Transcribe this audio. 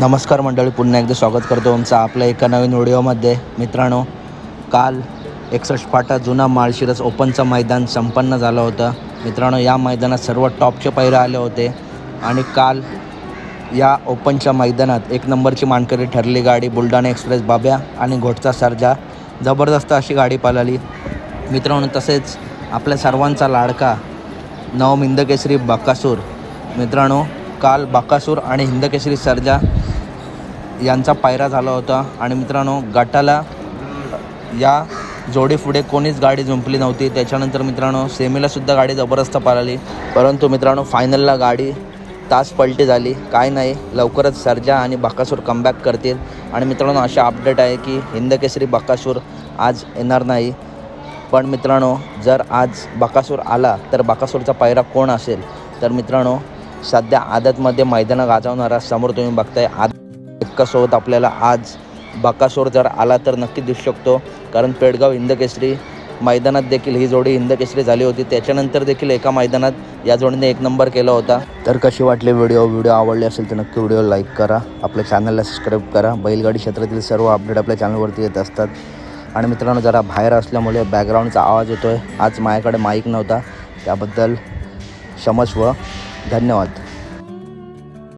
नमस्कार मंडळी पुन्हा एकदा स्वागत करतो तुमचं आपल्या एका नवीन व्हिडिओमध्ये. मित्रांनो काल एकसष्ट फाटा जुना माळशिरस ओपनचं मैदान संपन्न झालं होतं. मित्रांनो या मैदानात सर्व टॉपचे पैरे आले होते आणि काल या ओपनच्या मैदानात एक नंबरची मानकरी ठरली गाडी बुलढाणा एक्सप्रेस बाब्या आणि घोटचा सरजा. जबरदस्त अशी गाडी पळाली. मित्रांनो तसेच आपल्या सर्वांचा लाडका नवम हिंदकेसरी बकासूर. मित्रांनो काल बकासूर आणि हिंदकेसरी सरजा यांचा पायरा झाला होता. आणि मित्रांनो गटाला या जोडीपुढे कोणीच गाडी जुंपली नव्हती. त्याच्यानंतर मित्रांनो सेमीलासुद्धा गाडी जबरदस्त पळाली. परंतु मित्रांनो फायनलला गाडी तास पलटी झाली. काय नाही लवकरच सर्जा आणि बकासूर कमबॅक करतील. आणि मित्रांनो अशा अपडेट आहे की हिंदकेसरी बकासूर आज येणार नाही. पण मित्रांनो जर आज बकासूर आला तर बकासूरचा पायरा कोण असेल? तर मित्रांनो सध्या आदतमध्ये मैदानं गाजवणारा समोर तुम्ही बघताय आद सोबत आपल्याला आज बाकासोर जर आला तर नक्की दिसू शकतो. कारण पेडगाव हिंदकेसरी मैदानात देखील ही जोडी हिंदकेसरी झाली होती. त्याच्यानंतर देखील एका मैदानात या जोडीने एक नंबर केला होता. तर कशी वाटली व्हिडिओ व्हिडिओ आवडली असेल तर नक्की व्हिडिओ लाईक करा. आपल्या चॅनलला सबस्क्राईब करा. बैलगाडी क्षेत्रातील सर्व अपडेट आपल्या चॅनलवरती येत असतात. आणि मित्रांनो जरा बाहेर असल्यामुळे बॅकग्राऊंडचा आवाज येतो आहे आज माझ्याकडे माईक नव्हता. त्याबद्दल क्षमस्व. धन्यवाद.